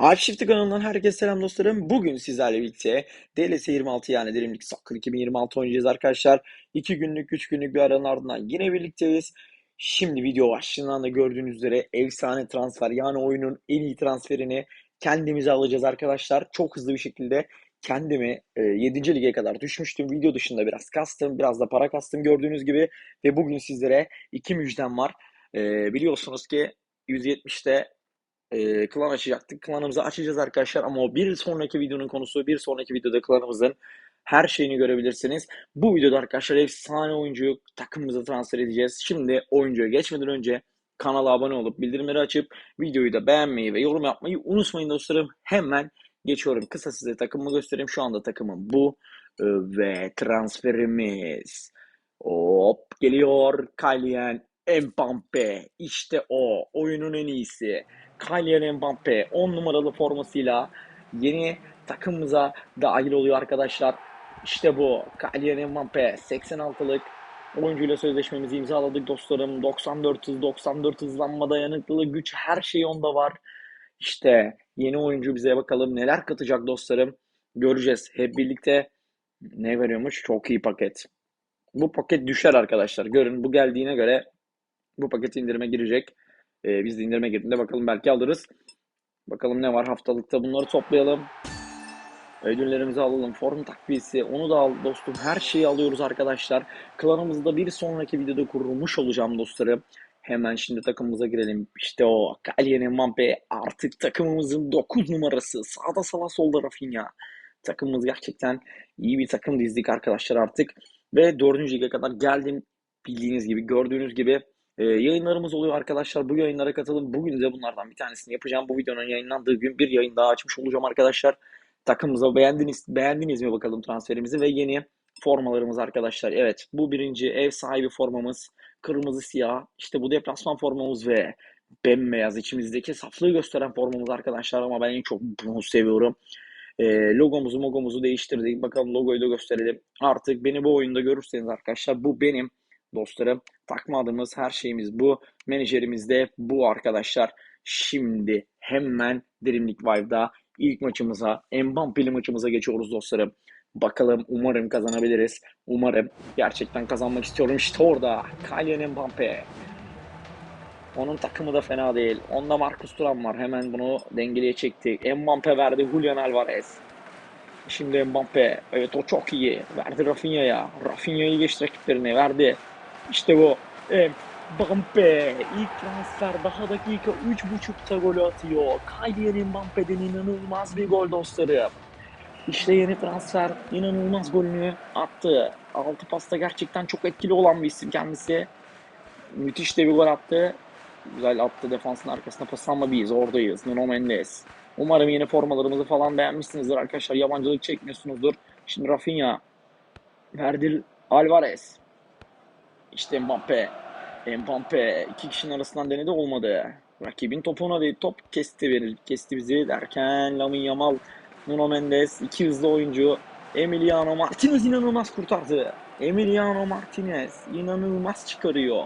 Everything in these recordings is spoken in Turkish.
Arşivti kanalından herkese selam dostlarım. Bugün sizlerle birlikte DLS 26 yani Dilimlik Soccer 2026 oynayacağız arkadaşlar. 2 günlük 3 günlük bir aranın ardından yine birlikteyiz. Şimdi video başlığından da gördüğünüz üzere efsane transfer yani oyunun en iyi transferini kendimize alacağız arkadaşlar. Çok hızlı bir şekilde kendimi e, 7. lige kadar düşmüştüm. Video dışında biraz kastım, biraz da para kastım gördüğünüz gibi. Ve bugün sizlere iki müjdem var. E, biliyorsunuz ki 170'te e, klan açacaktık. Klanımızı açacağız arkadaşlar ama o bir sonraki videonun konusu bir sonraki videoda klanımızın her şeyini görebilirsiniz. Bu videoda arkadaşlar efsane oyuncuyu takımımıza transfer edeceğiz. Şimdi oyuncuya geçmeden önce kanala abone olup bildirimleri açıp videoyu da beğenmeyi ve yorum yapmayı unutmayın dostlarım. Hemen geçiyorum. Kısa size takımımı göstereyim. Şu anda takımım bu e, ve transferimiz hop geliyor. Kylian Mbappe işte o oyunun en iyisi. Kylian Mbappe 10 numaralı formasıyla yeni takımımıza dahil oluyor arkadaşlar. İşte bu Kylian Mbappe 86'lık oyuncuyla sözleşmemizi imzaladık dostlarım. 94 hız, 94 hızlanma dayanıklılığı, güç her şey onda var. İşte yeni oyuncu bize bakalım neler katacak dostlarım. Göreceğiz hep birlikte. Ne veriyormuş? Çok iyi paket. Bu paket düşer arkadaşlar. Görün bu geldiğine göre bu paket indirime girecek. Ee, biz de indirime girdiğinde bakalım belki alırız. Bakalım ne var haftalıkta bunları toplayalım. Ödüllerimizi alalım. Form takviyesi onu da al dostum. Her şeyi alıyoruz arkadaşlar. Klanımızda bir sonraki videoda kurulmuş olacağım dostlarım. Hemen şimdi takımımıza girelim. İşte o Kylian Mbappe artık takımımızın 9 numarası. Sağda sala solda Rafinha. Takımımız gerçekten iyi bir takım dizdik arkadaşlar artık. Ve 4. lige kadar geldim. Bildiğiniz gibi gördüğünüz gibi e, yayınlarımız oluyor arkadaşlar. Bu yayınlara katılın. Bugün de bunlardan bir tanesini yapacağım. Bu videonun yayınlandığı gün bir yayın daha açmış olacağım arkadaşlar. Takımımıza beğendiniz, beğendiniz mi bakalım transferimizi ve yeni formalarımız arkadaşlar. Evet bu birinci ev sahibi formamız. Kırmızı siyah. İşte bu deplasman formamız ve bembeyaz içimizdeki saflığı gösteren formamız arkadaşlar ama ben en çok bunu seviyorum. E, logomuzu mogomuzu değiştirdik. Bakalım logoyu da gösterelim. Artık beni bu oyunda görürseniz arkadaşlar bu benim dostlarım. Takma adımız her şeyimiz bu. Menajerimiz de bu arkadaşlar. Şimdi hemen Dirimlik Vive'da ilk maçımıza, Mbappe'li maçımıza geçiyoruz dostlarım. Bakalım umarım kazanabiliriz. Umarım gerçekten kazanmak istiyorum. İşte orada Kylian Mbappe. Onun takımı da fena değil. Onda Marcus Thuram var. Hemen bunu dengeliye çekti. Mbappe verdi Julian Alvarez. Şimdi Mbappe. Evet o çok iyi. Verdi Rafinha'ya. Rafinha'yı geçti rakiplerine. Verdi. İşte bu. Mbappe. ilk transfer daha dakika 3.5'ta golü atıyor. Kylian Mbappe'den inanılmaz bir gol dostlarım. İşte yeni transfer inanılmaz golünü attı. Altı pasta gerçekten çok etkili olan bir isim kendisi. Müthiş de bir gol attı. Güzel attı defansın arkasına pas ama biz oradayız. Nuno Mendes. Umarım yeni formalarımızı falan beğenmişsinizdir arkadaşlar. Yabancılık çekmiyorsunuzdur. Şimdi Rafinha. Verdi Alvarez. İşte Mbappe. Mbappe iki kişinin arasından denedi olmadı. Rakibin topuna değil top kesti verir. Kesti bizi derken Lamine Yamal, Nuno Mendes iki hızlı oyuncu. Emiliano Martinez inanılmaz kurtardı. Emiliano Martinez inanılmaz çıkarıyor.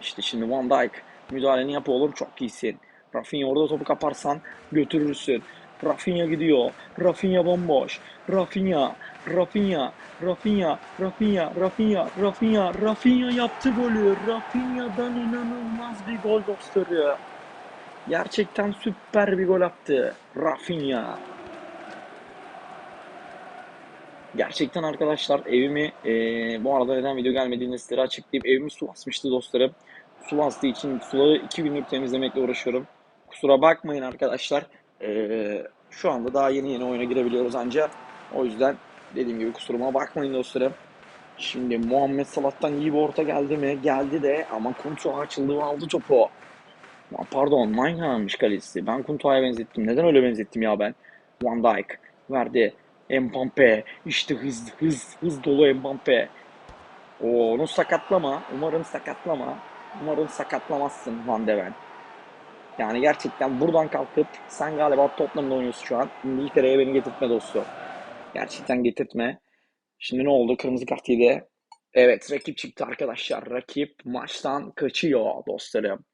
İşte şimdi Van Dijk müdahaleni yap oğlum çok iyisin. Rafinha orada topu kaparsan götürürsün. Rafinha gidiyor. Rafinha bomboş. Rafinha, Rafinha, Rafinha, Rafinha, Rafinha, Rafinha, Rafinha yaptı golü. Rafinha'dan inanılmaz bir gol dostları. Gerçekten süper bir gol attı. Rafinha. Gerçekten arkadaşlar evimi e, bu arada neden video gelmediğini sizlere açıklayayım. Evimi su basmıştı dostlarım. Su bastığı için suları iki gündür temizlemekle uğraşıyorum. Kusura bakmayın arkadaşlar. E, şu anda daha yeni yeni oyuna girebiliyoruz ancak. O yüzden dediğim gibi kusuruma bakmayın dostlarım. Şimdi Muhammed Salah'tan iyi bir orta geldi mi? Geldi de ama Kuntu açıldı ve aldı topu. Pardon Mainha'nınmış kalecisi. Ben Kuntu'ya benzettim. Neden öyle benzettim ya ben? Van Dijk verdi. Mbappe. İşte hız hız hız dolu Mbappe. O onu sakatlama. Umarım sakatlama. Umarım sakatlamazsın Van de Ven. Yani gerçekten buradan kalkıp sen galiba Tottenham'da oynuyorsun şu an. İngiltere'ye beni getirtme dostum. Gerçekten getirtme. Şimdi ne oldu? Kırmızı kart yedi. Evet rakip çıktı arkadaşlar. Rakip maçtan kaçıyor dostlarım.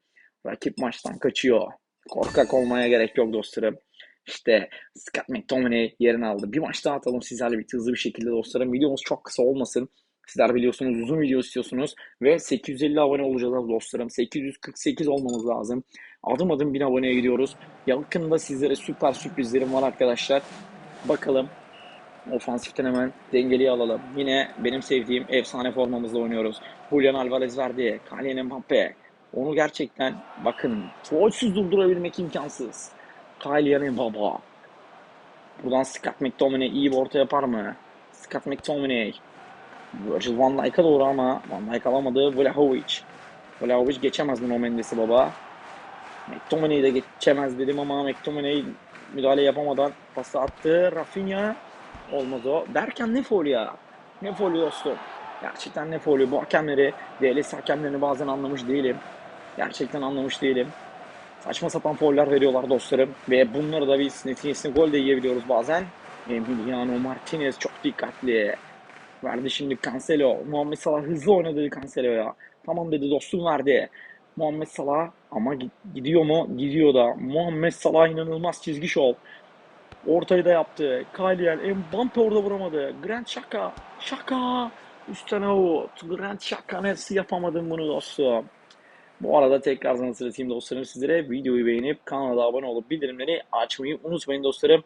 Rakip maçtan kaçıyor. Korkak olmaya gerek yok dostlarım. İşte Scott McTominay yerini aldı. Bir maç daha atalım sizlerle birlikte hızlı bir şekilde dostlarım. Videomuz çok kısa olmasın. Sizler biliyorsunuz uzun video istiyorsunuz ve 850 abone olacağız dostlarım. 848 olmamız lazım. Adım adım 1000 aboneye gidiyoruz. Yakında sizlere süper sürprizlerim var arkadaşlar. Bakalım ofansiften hemen dengeli alalım. Yine benim sevdiğim efsane formamızla oynuyoruz. Julian Alvarez verdi. Kylian Mbappe. Onu gerçekten bakın trollsüz durdurabilmek imkansız. Kylian Mbappe. Buradan Scott McTominay iyi bir orta yapar mı? Scott McTominay. Virgil van Dijk'a doğru ama Van Dijk alamadı. Vlahovic. Vlahovic geçemez Nuno Mendes'i baba. McTominay'i de geçemez dedim ama McTominay müdahale yapamadan pası attı. Rafinha olmaz o. Derken ne foul ya? Ne foul dostum? Gerçekten ne foul? Bu hakemleri, DLS hakemlerini bazen anlamış değilim. Gerçekten anlamış değilim. Saçma sapan fauller veriyorlar dostlarım. Ve bunları da biz neticesinde gol de yiyebiliyoruz bazen. Emiliano Martinez çok dikkatli. Verdi şimdi Cancelo. Muhammed Salah hızlı oynadı Cancelo'ya. Tamam dedi dostum verdi. Muhammed Salah ama gidiyor mu? Gidiyor da. Muhammed Salah inanılmaz çizgi şov. Ortayı da yaptı. Kylian Mbappe orada vuramadı. Grant Xhaka. Xhaka. Üstten out. Grant Xhaka nasıl yapamadım bunu dostum. Bu arada tekrar hatırlatayım dostlarım sizlere videoyu beğenip kanala abone olup bildirimleri açmayı unutmayın dostlarım.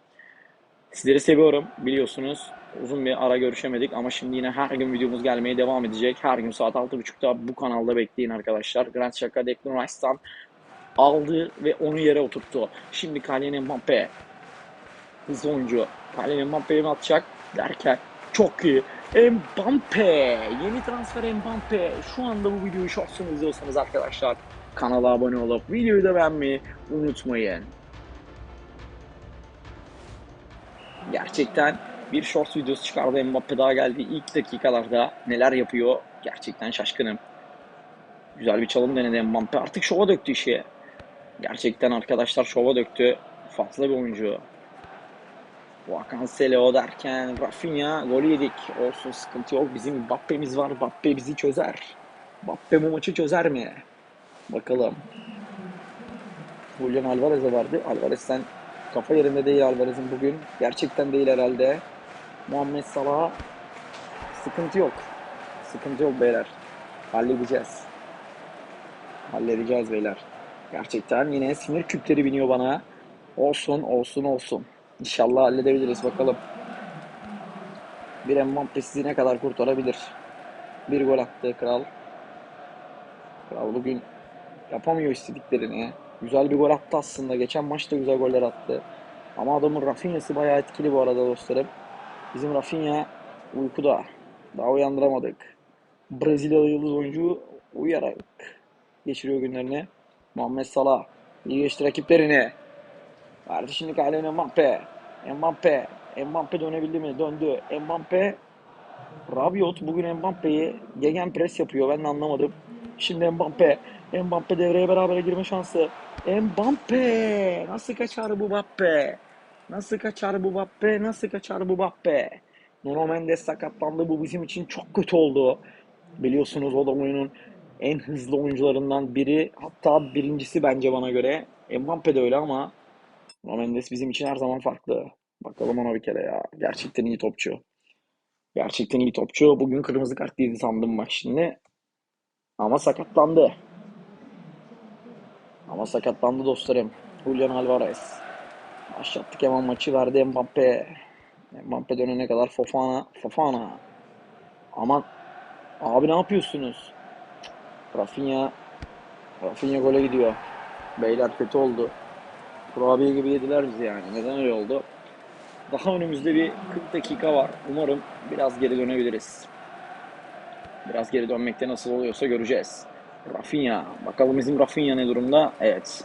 Sizleri seviyorum biliyorsunuz. Uzun bir ara görüşemedik ama şimdi yine her gün videomuz gelmeye devam edecek. Her gün saat 6.30'da bu kanalda bekleyin arkadaşlar. Grant Xhaka Declan Rice'dan aldı ve onu yere oturttu. Şimdi Kylian Mbappe hızlı oyuncu. Kylian Mbappe'ye mi atacak derken çok iyi. Mbappe. Yeni transfer Mbappe. Şu anda bu videoyu şortsun izliyorsanız arkadaşlar kanala abone olup videoyu da beğenmeyi unutmayın. Gerçekten bir short videosu çıkardı Mbappe daha geldi. ilk dakikalarda neler yapıyor gerçekten şaşkınım. Güzel bir çalım denedi Mbappe. Artık şova döktü işi. Gerçekten arkadaşlar şova döktü. Fazla bir oyuncu. Cancelo derken Rafinha golü yedik. Olsun sıkıntı yok. Bizim Mbappe'miz var. Mbappe bizi çözer. Mbappe bu maçı çözer mi? Bakalım. Julian Alvarez'e verdi. Alvarez'den kafa yerinde değil Alvarez'in bugün. Gerçekten değil herhalde. Muhammed Salah sıkıntı yok. Sıkıntı yok beyler. Halledeceğiz. Halledeceğiz beyler. Gerçekten yine sinir küpleri biniyor bana. Olsun, olsun, olsun. İnşallah halledebiliriz bakalım. Bir Mbappe sizi ne kadar kurtarabilir? Bir gol attı Kral. Kral bugün yapamıyor istediklerini. Güzel bir gol attı aslında. Geçen maçta güzel goller attı. Ama adamın Rafinha'sı bayağı etkili bu arada dostlarım. Bizim Rafinha uykuda. Daha uyandıramadık. Brezilyalı yıldız oyuncu uyuyarak geçiriyor günlerini. Muhammed Salah iyi geçti rakiplerini. Verdi şimdi Kylian Mbappe. Mbappe. Mbappe dönebildi mi? Döndü. Mbappe. Rabiot bugün Mbappe'yi gegen pres yapıyor. Ben de anlamadım. Şimdi Mbappe. Mbappe devreye beraber girme şansı. Mbappe. Nasıl kaçar bu Mbappe? Nasıl kaçar bu Mbappe? Nasıl kaçar bu Mbappe? Nuno Mendes sakatlandı. Bu bizim için çok kötü oldu. Biliyorsunuz o da oyunun en hızlı oyuncularından biri. Hatta birincisi bence bana göre. Mbappe de öyle ama Nuno Mendes bizim için her zaman farklı. Bakalım ona bir kere ya. Gerçekten iyi topçu. Gerçekten iyi topçu. Bugün kırmızı kart yedi sandım bak şimdi. Ama sakatlandı. Ama sakatlandı dostlarım. Julian Alvarez. Başlattık hemen maçı verdi Mbappe. Mbappe dönene kadar Fofana. Fofana. Aman. Abi ne yapıyorsunuz? Rafinha. Rafinha gole gidiyor. Beyler kötü oldu. Kurabiye gibi yediler bizi yani. Neden öyle oldu? Daha önümüzde bir 40 dakika var. Umarım biraz geri dönebiliriz. Biraz geri dönmekte nasıl oluyorsa göreceğiz. Rafinha. Bakalım bizim Rafinha ne durumda? Evet.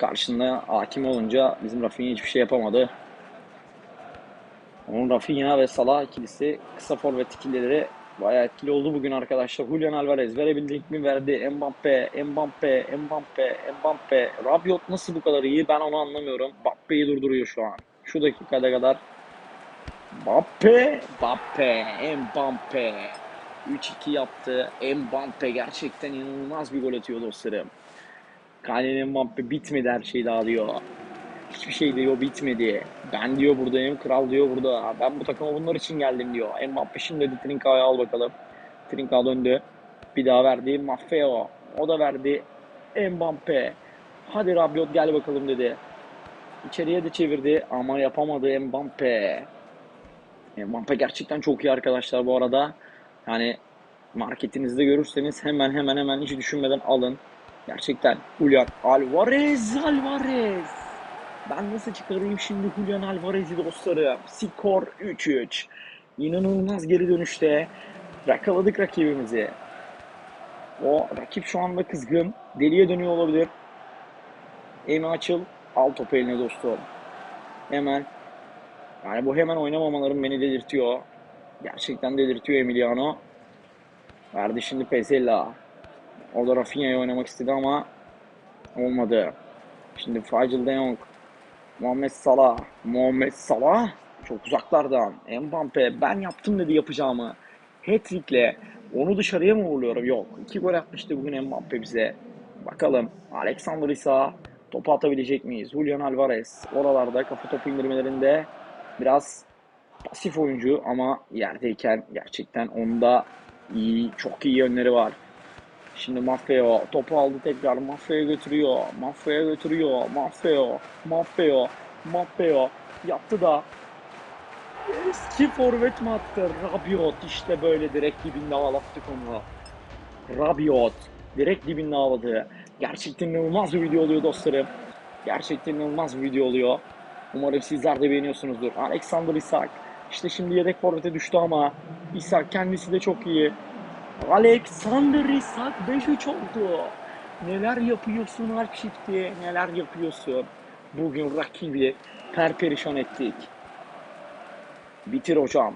Karşında hakim olunca bizim Rafinha hiçbir şey yapamadı. Onun Rafinha ve Salah ikilisi kısa forvet ikilileri bayağı etkili oldu bugün arkadaşlar. Julian Alvarez verebildik mi verdi. Mbappe, Mbappe, Mbappe, Mbappe. Rabiot nasıl bu kadar iyi ben onu anlamıyorum. Mbappe'yi durduruyor şu an. Şu dakikada kadar. Mbappe, Mbappe, Mbappe. 3-2 yaptı. Mbappe gerçekten inanılmaz bir gol atıyor dostlarım. Kylian Mbappe bitmedi her şey daha diyor. Hiçbir şey diyor bitmedi. Ben diyor buradayım, kral diyor burada. Ben bu takıma bunlar için geldim diyor. Mbappe şimdi de Trinca'yı al bakalım. Trinca döndü. Bir daha verdi. Maffeo. O da verdi. Mbappe. Hadi Rabiot gel bakalım dedi. İçeriye de çevirdi ama yapamadı Mbappe. Mbappe gerçekten çok iyi arkadaşlar bu arada. Yani marketinizde görürseniz hemen hemen hemen hiç düşünmeden alın. Gerçekten Julian Alvarez Alvarez. Ben nasıl çıkarayım şimdi Julian Alvarez'i dostlarım? Skor 3-3. İnanılmaz geri dönüşte yakaladık rakibimizi. O rakip şu anda kızgın. Deliye dönüyor olabilir. Emi açıl. Al topu eline dostum. Hemen. Yani bu hemen oynamamalarım beni delirtiyor. Gerçekten delirtiyor Emiliano. Verdi şimdi Pesella. Orada Rafinha'yı oynamak istedi ama olmadı. Şimdi Fagil de Jong. Muhammed Salah. Muhammed Salah. Çok uzaklardan. Mbappe ben yaptım dedi yapacağımı. Hat-trick'le onu dışarıya mı vuruyorum? Yok. İki gol atmıştı bugün Mbappe bize. Bakalım. Alexander Isa topu atabilecek miyiz? Julian Alvarez oralarda kafa topu indirmelerinde biraz pasif oyuncu ama yerdeyken gerçekten onda iyi, çok iyi yönleri var. Şimdi Maffeo topu aldı tekrar. Maffeo götürüyor. Maffeo götürüyor. Maffeo. Maffeo. Maffeo. Yaptı da. Eski forvet mi attı? Rabiot işte böyle direkt dibinde ağlattık onu. Rabiot. Direkt dibinde ağladı. Gerçekten inanılmaz bir video oluyor dostlarım. Gerçekten inanılmaz bir video oluyor. Umarım sizler de beğeniyorsunuzdur. Alexander Isak. İşte şimdi yedek forvete düştü ama Isak kendisi de çok iyi. Alexander Isak 5-3 oldu. Neler yapıyorsun Alp Çift'i? Neler yapıyorsun? Bugün rakibi perperişan ettik. Bitir hocam.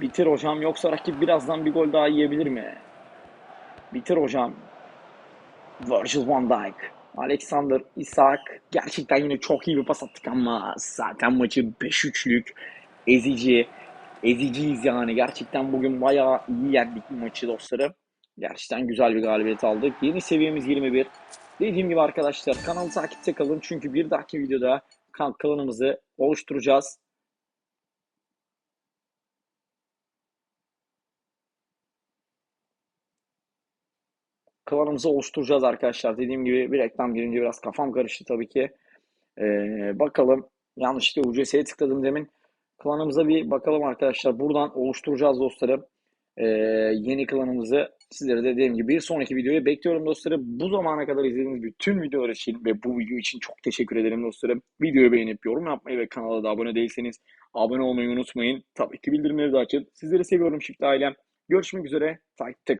Bitir hocam yoksa rakip birazdan bir gol daha yiyebilir mi? Bitir hocam. Virgil van Dijk. Alexander Isak. Gerçekten yine çok iyi bir pas attık ama zaten maçı 5-3'lük ezici. Eziciyiz yani. Gerçekten bugün bayağı iyi yendik maçı dostlarım. Gerçekten güzel bir galibiyet aldık. Yeni seviyemiz 21. Dediğim gibi arkadaşlar kanalı takipte kalın. Çünkü bir dahaki videoda kan- klanımızı oluşturacağız. Klanımızı oluşturacağız arkadaşlar. Dediğim gibi bir reklam girince biraz kafam karıştı tabii ki. Ee, bakalım. Yanlışlıkla UCS'ye tıkladım demin. Klanımıza bir bakalım arkadaşlar. Buradan oluşturacağız dostlarım. Ee, yeni klanımızı sizlere de dediğim gibi bir sonraki videoyu bekliyorum dostlarım. Bu zamana kadar izlediğiniz bütün videolar için ve bu video için çok teşekkür ederim dostlarım. Videoyu beğenip yorum yapmayı ve kanala da abone değilseniz abone olmayı unutmayın. Tabii ki bildirimleri de açın. Sizleri seviyorum çift ailem. Görüşmek üzere. Takipte